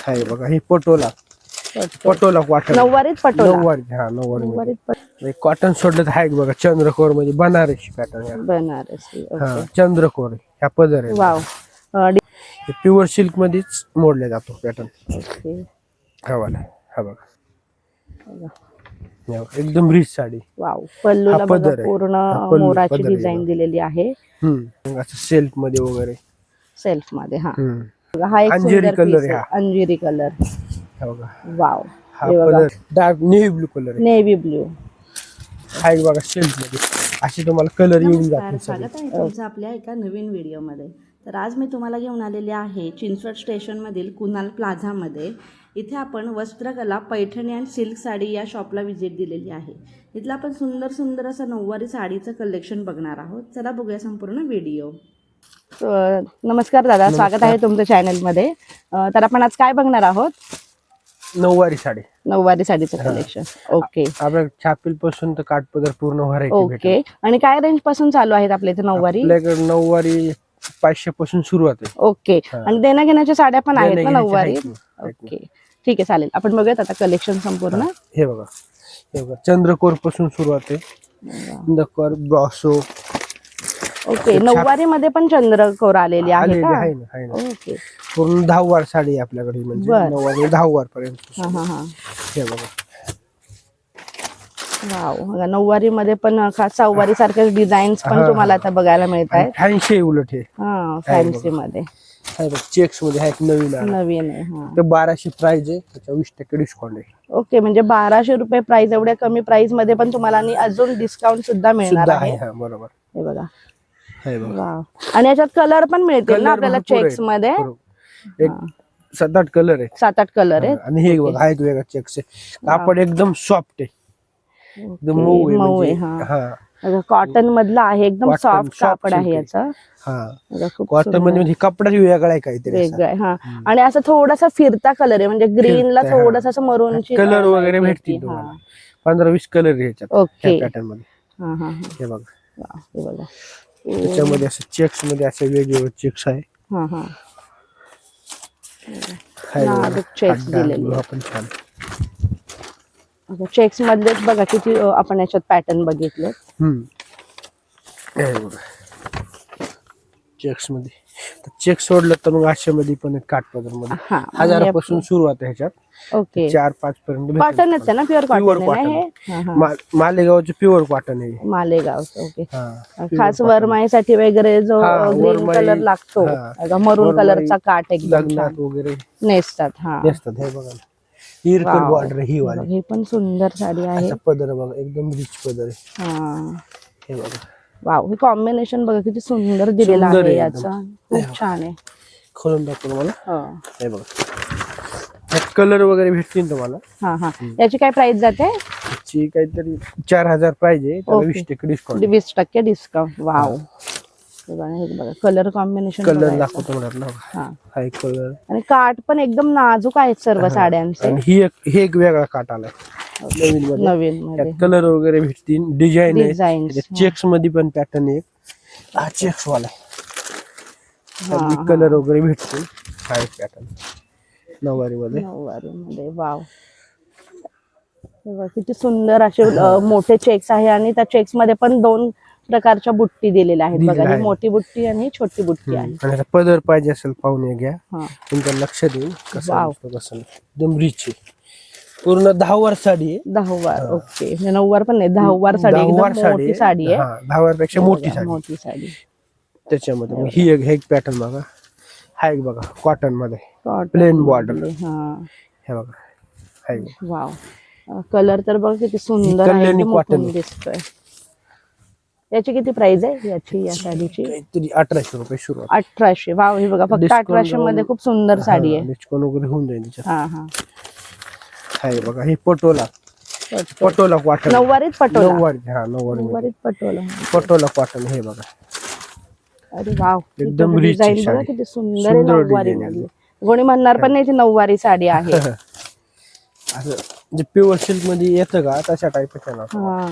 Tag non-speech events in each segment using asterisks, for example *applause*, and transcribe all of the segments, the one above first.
हाय बघा हे पटोला. पटोला. कॉटन नऊवारीत पटोला. नऊवारी हा नऊवारी नऊवारीत पट- कॉटन सोडलं तर हाय बघा चंद्रकोर म्हणजे बनारसी पॅटर्न बनारसी हा चंद्रकोर ह्या पदर आहे वाव. अं, डि- हे प्युअर सिल्क मध्येच मोडले जातो पॅटर्न ओके. हा वाला हा बघा. हे बघा, एकदम रिच साडी. वाव. पल्लूला हा बघा पदर आहे. पूर्ण हा पल्लू, मोराची पदर आहे डिझाईन बघा. दिलेली आहे. हम्म असं सेल्फमध्ये वगैरे. सेल्फमध्ये हा. हम्म. हा एक अंजिरी सुंदर color piece आहे आहे अंजिरी कलर. हा बघा. वाव हा हे बघा. Colour dark navy blue colour आहे. नेव्ही ब्ल्यू हा एक बघा सेल्फमध्ये. असे तुम्हाला कलर येऊन नमस्कार जातील सगळे. स्वागत आहे तुमचं आपल्या एका नवीन व्हिडिओमध्ये. तर आज मी तुम्हाला घेऊन आलेले आहे चिंचवड स्टेशनमधील कुणाल प्लाझामध्ये. इथे आपण वस्त्रकला पैठणी आणि सिल्क साडी या शॉपला व्हिजिट दिलेली आहे. इथलं आपण सुंदर सुंदर असं नऊवारी साडीचं कलेक्शन बघणार आहोत. चला बघूया संपूर्ण व्हिडिओ नमस्कार दादा स्वागत आहे तुमच्या चॅनलमध्ये. अं, तर आपण आज काय बघणार आहोत? नऊवारी साडी. नऊवारी साडीचं कलेक्शन ओके आपल्या छापील पासून तर काठपदर पूर्ण व्हरायटी ओके आणि काय रेंजपासून चालू आहेत आपल्या इथे नऊवारी? नऊवारी पाचशे पासून सुरुवात आहे. ओके. आणि देण्या घेण्याच्या साड्या पण आहेत ना नऊवारी? ओके ठीक आहे चालेल. आपण बघूयात आता कलेक्शन संपूर्ण. हे. बघा. हे बघा. चंद्रकोरपासून सुरुवात आहे. चंद्रकोर ब्रॉसो ओके नऊवारी मध्ये पण चंद्रकोर आलेली आहे आलेली का? आहे ना आहे ना. ओके. पूर्ण दहावार साडी आहे आपल्याकडे म्हणजे बरं. नऊवारी दहावार पर्यंत हा हा हा. हे बघा. वाव नऊवारी मध्ये पण खास सहावारी सारखे डिझाईन्स पण तुम्हाला आता बघायला मिळत आहेत. फॅन्सी आहे उलट हे. हा फॅन्सी मध्ये हे बघ चेक्समध्ये आहे एक नवीन आला. नवीन आहे हा. तर बाराशे प्राइस आहे त्याच्या वीस टक्के डिस्काउंट आहे. ओके म्हणजे बाराशे रुपये प्राइस एवढ्या कमी प्राइसमध्ये पण तुम्हाला आणि अजून डिस्काउंट सुद्धा मिळणार सुद्धा आहे. आहे हा बरोबर. हे बघा. हे आणि याच्यात कलर पण मिळतील ना आपल्याला आहेत. चेक्समध्ये. एक सात आठ कलर आहे सात आठ कलर आहेत आणि हे बघा एक वेगळा चेक्स आहे कापड एकदम सॉफ्ट आहे. एकदम मऊ आहे आहे म्हणजे. हा. हा. कॉटन मधला आहे एकदम सॉफ्ट कापड आहे आहे. याचा. हा. कॉटनमध्ये म्हणजे कपडाच वेगळा आहे काहीतरी वेगळं आहे हा. आणि असं थोडासा फिरता कलर आहे म्हणजे ग्रीनला फिरता, हा. थोडासा असं मरूनची कलर वगैरे भेटतील तुम्हाला. पंधरा वीस कलर ओके पॅटर्नमध्ये. बघा. हे बघा. त्याच्यामध्ये असं चेक्समध्ये असे वेगवेगळे चेक्स आहे. हा हा. हाय बघा. नाजूक checks दिलेले. पण छान. चेक्स मधलेच बघा किती अं, आपण याच्यात पॅटर्न बघितले हम्म. हे बघा. चेक्समध्ये चेक सोडलं तर मग आठशे मध्ये पण काठपदरमध्ये. हा हजारापासून सुरुवात आहे ह्याच्यात. ओके. चार पाच पर्यंत भेटेल. कॉटनच आहे ना प्युअर Pure कॉटन आहे ना cotton. हे? हा, हा. मा- मालेगावचे प्युअर कॉटन आहे. मालेगाव ओके. हा खास वरमाईसाठी वगैरे जो हा, ग्रीन वरमाई, कलर लागतो. हा. मरून वरमाई, कलरचा काट एकदम लग्नात वगैरे. नेसतात हा. नेसतात हे बघा ना. हिरकल Wow. बॉर्डर ही वाली. हे पण सुंदर साडी आहे. असा पदर बघा एकदम रिच पदर आहे. हा. हे बघा. वाव हे कॉम्बिनेशन बघा किती सुंदर दिलेलं सुंदर आहे आहे याचा. खूप छान आहे. खोलून दाखवतो तुम्हाला. हो. हे बघा. कलर वगैरे भेटतील तुम्हाला. हा हा. याची काय प्राइस जाते? काहीतरी चार हजार त्याला Okay. वीस टक्के डिस्काउंट वीस टक्के डिस्काउंट वाव. हे. बघा हे बघा. कलर कॉम्बिनेशन कलर दाखवतो मला हा हा. एक कलर आणि काठ पण एकदम नाजूक आहेत सर्व साड्यांचे. आणि ही एक हे एक वेगळा काट आलाय. नवीन मध्ये. नवीन मध्ये. कलर वगैरे भेटतील डिझाईन Designs, आहे चेक्समध्ये पण पॅटर्न आहे. हा चेक्स वाला. कलर वगैरे भेटतील हा. एक पॅटर्न नऊवारी मध्ये नऊवारी मध्ये वाव हे बघा, किती सुंदर असे अ, मोठे चेक्स आहे आणि त्या चेक्समध्ये पण दोन प्रकारच्या बुट्टी दिलेल्या आहेत. बघा ही आहेत. मोठी बुट्टी आणि छोटी बुट्टी आहे. आणि आता पदर पाहिजे असेल पाहुणे घ्या. हा. तुमचं लक्ष देईल कसं. दिसतो कसं नाही. एकदम रिच आहे. पूर्ण दहा वर साडी आहे. दहावार ओके. म्हणजे नऊवार पण नाही दहावार साडी दहावार एकदम मोठी साडी आहे. हा दहावार पेक्षा मोठी साडी. मोठी साडी. त्याच्यामध्ये मग ही. एक हे एक पॅटर्न बघा. हा एक बघा कॉटन मध्ये. Cotton प्लेन बॉर्डर मध्ये, हा. हे बघा. हा एक बघा. वाव कलर तर बघ किती सुंदर आहे कल्याणी एकदम cotton. उठून दिसतोय. याची किती प्राइस आहे? याची या साडीची? काहीतरी अठराशे रुपये सुरुवात. अठराशे. वाव हे बघा फक्त Discount अठराशे मध्ये खूप सुंदर साडी आहे. डिस्काउंट वगैरे होऊन जाईल त्याच्यात. हा हा. हा हे बघा हे पटोला. पटोला कॉटन नऊवारीत पटोला. नऊवारी हा नऊवारी नऊवारीत पटोला. पटोला कॉटन हे बघा. अरे वाव एकदम rich डिझाईन बघा साडी. किती सुंदर आहे सुंदर नऊवारी design आहे. मधली. कोणी म्हणणार पण नाही ती नऊवारी साडी आहे. *laughs* असं जे प्युअर सिल्कमध्ये येतं का तशा टाईपच हा.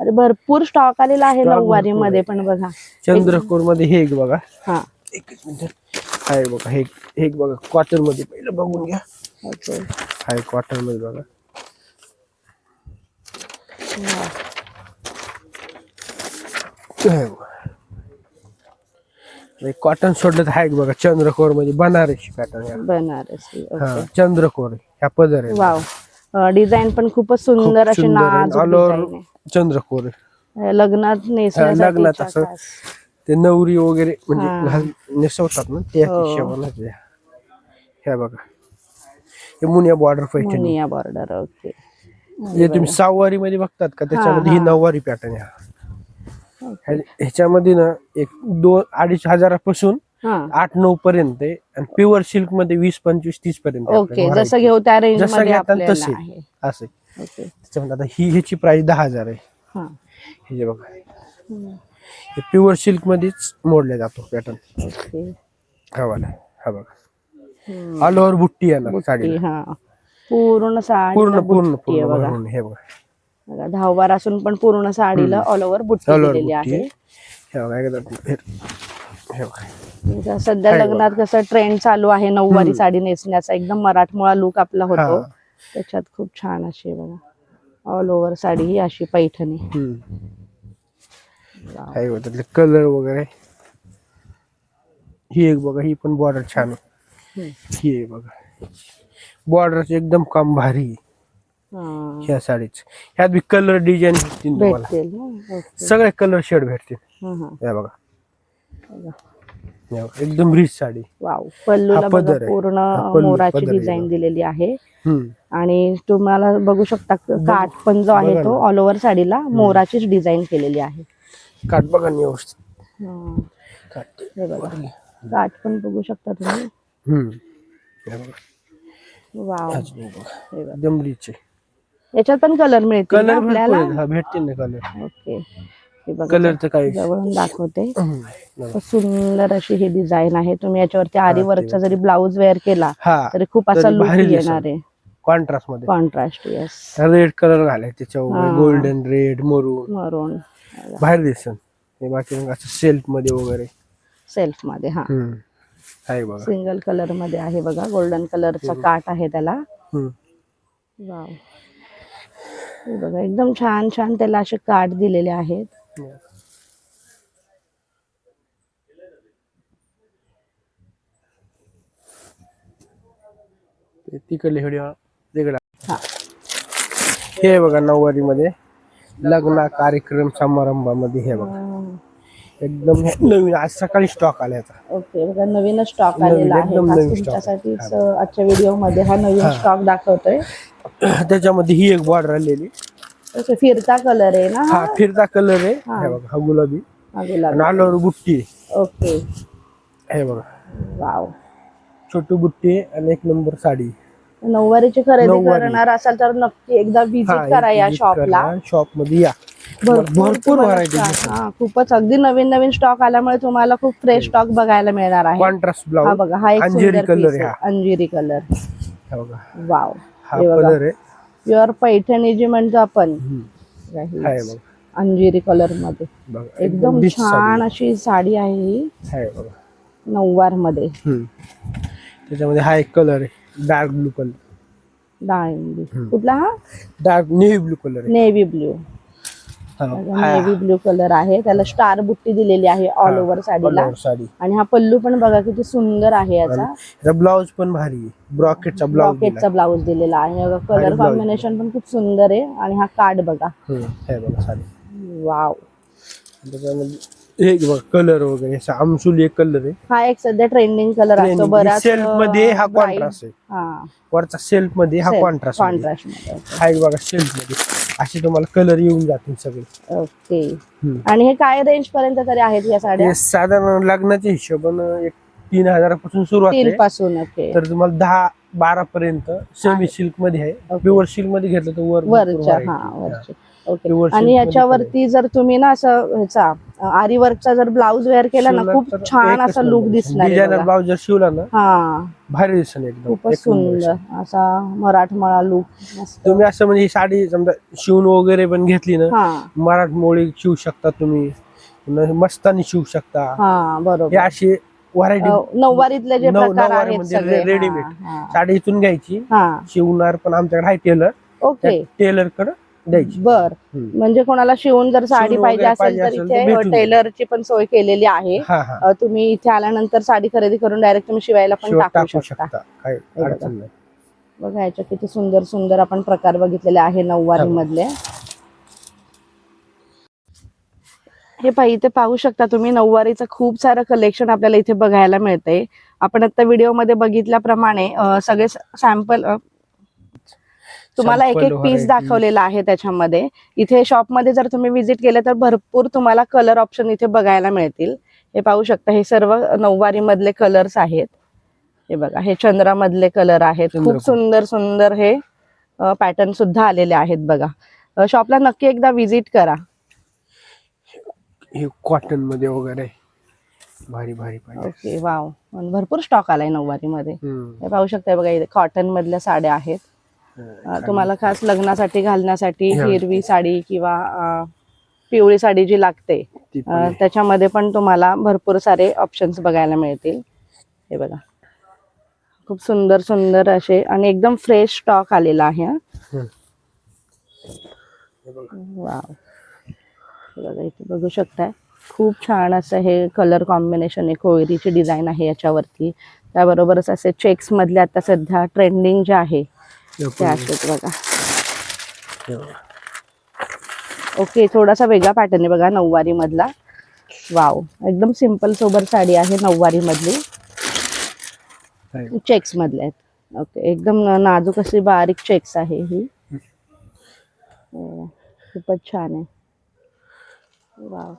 अरे भरपूर स्टॉक आलेला आहे Stock नऊवारी भरपूरमध्ये पण बघा. चंद्रकोरमध्ये हे एक बघा. हा. एकच मिनिट. हा हे बघा हे हे एक बघा. कॉटनमध्ये पहिलं बघून घ्या. ओके. हा एक कॉटनमध्ये बघा. कॉटन सोडलं तर हा एक बघा चंद्रकोरमध्ये बनारसी पॅटर्न बनारसी हा चंद्रकोर ह्या पदर वाव. डिझाईन पण खूपच सुंदर अशी नाजूक ऑल ओव्हर डिझाईन चंद्रकोर. आहे लग्नात लग्नात नेसण्यासाठी असं ते नवरी वगैरे हा. म्हणजे घाल- नेसवतात ना त्या हो. हिशोबानं. ह्या बघा. हे Muniya border Paithani Muniya border okay हे तुम्ही सहावारी मध्ये बघतात का? त्याच्यामध्ये ही हा. नऊवारी पॅटर्न आहे. ह्या- ह्याच्यामध्ये ना एक दोन अडीच हजारापासून हा. आठ नऊ पर्यंत आहे. आणि प्युअर सिल्कमध्ये वीस पंचवीस तीस पर्यंत आहे ओके जसं variety. घेऊ त्या रेंज जसं मध्ये घेताल आपल्याला तसे. आहे. असं आहे. ओके त्याच्यामध्ये आता ही ह्याची प्राइस दहा हजार आहे. हा. हे जे बघा. हे प्युअर सिल्क मध्येच मोडले जातो पॅटर्न ओके हा वाला हा बघा. ऑल ओव्हर बुट्टी ना साडी हा. पूर्ण साडी पूर्ण पूर्ण पूर्ण हे बघा. दहावार असून पण पूर्ण साडीला ऑल ओव्हर बुट्टी दिलेली आहे. सध्या लग्नात कसं ट्रेंड चालू आहे नऊवारी साडी नेसण्याचा. एकदम मराठमोळा लुक आपला होतो. त्याच्यात खूप छान अशी बघा. ऑल ओव्हर साडी ही अशी पैठणी. कलर वगैरे. ही एक बघा ही पण बॉर्डर छान. ही आहे बघा बॉर्डर एकदम काम भारी आहे. हा. ह्या साडीच ह्यात बी कलर डिझाईन भेटतील तुम्हाला भेटतील ना ओके सगळे कलर शेड भेटतील हा, हा. हे बघा बघा. बघा. एकदम रिच साडी वाव पल्लूला हा बघा पदर आहे. पूर्ण हा पल्लू, मोराची पदर आहे डिझाईन बघा. दिलेली आहे हम्म आणि तुम्हाला बघू शकता काठ पण जो आहे बघा तो ना. ऑल ओव्हर साडीला मोराचीच डिझाईन केलेली आहे काट बघा ना व्यवस्थित हा. काट हे बघा काठ पण बघू शकता तुम्ही. वाव. हे बघा. आहे याच्यात पण कलर मिळतील ना कलर भरपूर आपल्याला? आहेत. हा भेटतील ना कलर ओके हे बघा. कलरचं जवळून दाखवते. *clears throat* खूप सुंदर अशी ही डिझाईन आहे. तुम्ही याच्यावरती आरी वर्कचा जरी ब्लाऊज वेअर केला हा तरी खूप असा तरी लुक भारी दिसेल. येणार आहे. कॉन्ट्रास्टमध्ये. कॉन्ट्रास्ट येस रेड कलर घालाय त्याच्यावर. हा. गोल्डन रेड मरून मरून बाहेर दिसन हे बाकी मग असं सेल्फमध्ये वगैरे. सेल्फमध्ये हा. हम्म. आहे बघा. सिंगल कलरमध्ये आहे बघा. गोल्डन कलरचा काठ आहे त्याला. वाव हे बघा एकदम छान छान त्याला असे काठ दिलेले आहेत. तिकडले व्हिडिओ हा. हे बघा नऊवारी मध्ये लग्न कार्यक्रम समारंभामध्ये हे बघा. एकदम *laughs* नवीन आज सकाळी स्टॉक आला याचा. ओके बघा नवीन स्टॉक आलेला आहे. एकदम खास नवीन stock. तुमच्यासाठीच अं, आजच्या व्हिडिओमध्ये हा नवीन स्टॉक दाखवतोय. *clears throat* त्याच्यामध्ये ही एक बॉर्डर आलेली फिरता कलर आहे ना हा फिरता कलर आहे. हा. हे बघा हा गुलाबी. हा गुलाबी. आणि आल्यावर बुट्टी आहे. ओके. हे बघा. वाव. छोटी बुट्टी आहे आणि एक नंबर साडी नऊवारीची खरेदी नऊवारी. करणार असाल तर नक्की एकदा व्हिजिट करा या शॉपला शॉपमध्ये या. भरपूर व्हरायटी हा खूपच. अगदी नवीन नवीन स्टॉक आल्यामुळे तुम्हाला खूप फ्रेश स्टॉक बघायला मिळणार आहे. कॉन्ट्रास्ट हा ब्लाउज बघा हा एक अंजेरी कलर अंजिरी कलर हा वाव हा हे कलर आहे. प्युअर पैठणी जी म्हणतो आपण. ही हा अंजिरी कलरमध्ये. एकदम छान अशी साडी आहे ही. नऊवारमध्ये. त्याच्यामध्ये हा एक कलर आहे. डार्क ब्लू कलर डाळिंबी कुठला हा? Dark navy blue colour navy blue हा. नेव्ही ब्ल्यू कलर आहे. त्याला स्टार बुट्टी दिलेली आहे ऑल ओव्हर साडीला. साडी. आणि हा पल्लू पण बघा किती सुंदर आहे याचा. ब्लाउज पण भारी ब्रॉकेटचा ब्लाउज रॉकेटचा ब्लाऊज दिलेला आहे. कलर कॉम्बिनेशन पण खूप सुंदर आहे. आणि हा कार्ड बघा. हे वाव त्याच्यामध्ये एक बघा कलर वगैरे असा आमसुली एक कलर आहे. हा एक सध्या ट्रेंडिंग कलर असतो. बराच सेल्फमध्ये हा कॉन्ट्रास्ट आहे. हा. वरचा सेल्फमध्ये हा कॉन्ट्रास्ट कॉन्ट्रास्ट हा एक बघा सेल्फमध्ये. असे तुम्हाला कलर येऊन जातील सगळे. ओके. आणि हे काय रेंज पर्यंत तरी आहेत या साड्या? हे साधारण लग्नाच्या हिशोबानं एक तीन हजारापासून सुरुवात आहे. पासून ओके तर तुम्हाला दहा बारा पर्यंत सेमी सिल्कमध्ये आहे. प्युअर सिल्कमध्ये घेतलं तर वर वरच्या ओके. आणि याच्यावरती जर तुम्ही ना असं ह्याचा आरी वर्कचा जर ब्लाऊज वेअर केला ना खूप छान असा लुक. दिसणार. ब्लाउज जर शिवला ना हा. भारी दिसेल एकदम. खूपच सुंदर. असा मराठमोळा लुक तुम्ही असं म्हणजे साडी समजा शिवून वगैरे पण घेतली ना हा. मराठमोळी शिवू शकता तुम्ही. मस्तानी शिवू शकता. बरोबर. असे व्हरायटी नऊवारीतले जे प्रकार आहेत रेडीमेड हा. साडी इथून घ्यायची. शिवणार पण आमच्याकडे आहे टेलर ओके. टेलरकडे द्यायची. बर. हम्म. म्हणजे कोणाला शिवून जर साडी शिवून पाहिजे वगैरे असेल पाहिजे तर असेल तर इथे भेटून जाईल. टेलरची पण सोय केलेली आहे. हा हा. अ, तुम्ही इथे आल्यानंतर साडी खरेदी करून डायरेक्ट तुम्ही शिवायला पण टाकू शकता. काही बघा. अडचण नाही. बघा याच्या किती सुंदर सुंदर आपण प्रकार बघितलेले आहे नऊवारी मधले हे पाहि इथे पाहू शकता तुम्ही नऊवारीचं खूप सारं कलेक्शन आपल्याला इथे बघायला मिळतंय. आपण आता व्हिडिओमध्ये बघितल्याप्रमाणे अ, सगळे सॅम्पल तुम्हाला एक एक पीस. दाखवलेला आहे त्याच्यामध्ये. इथे शॉपमध्ये जर तुम्ही व्हिजिट केले तर भरपूर तुम्हाला कलर ऑप्शन इथे बघायला मिळतील. हे पाहू शकता हे सर्व नऊवारी मधले कलर्स आहेत. हे बघा हे चंद्रामधले कलर आहेत. खूप. सुंदर सुंदर हे पॅटर्न सुद्धा आलेले आहेत बघा. शॉपला नक्की एकदा व्हिजिट करा. हे कॉटनमध्ये वगैरे. भारी भारी ओके वाव. भरपूर स्टॉक आलाय नऊवारी मध्ये. हे पाहू शकता बघा इथे कॉटन मधल्या साड्या आहेत. तुम्हाला खास लग्नासाठी घालण्यासाठी. हिरवी साडी किंवा पिवळी साडी जी लागते. त्याच्यामध्ये पण तुम्हाला भरपूर सारे ऑप्शन्स बघायला मिळतील हे बघा खूप सुंदर सुंदर असे आणि एकदम फ्रेश स्टॉक आलेला आहे. हम्म. बघा. वाव बघा इथे बघू शकताय खूप छान असं हे कलर कॉम्बिनेशन आहे कोयरीची डिझाईन आहे याच्यावरती त्याबरोबरच असे चेक्स मधले आता सध्या ट्रेंडिंग जे आहे असेच बघा. ओके थोडासा वेगळा पॅटर्न आहे बघा नऊवारी मधला वाव एकदम सिंपल सोबर साडी आहे नऊवारी मधली. चेक्स मधले आहेत. ओके एकदम नाजूक अशी बारीक चेक्स आहे ही. हो, खूपच छान आहे. वाव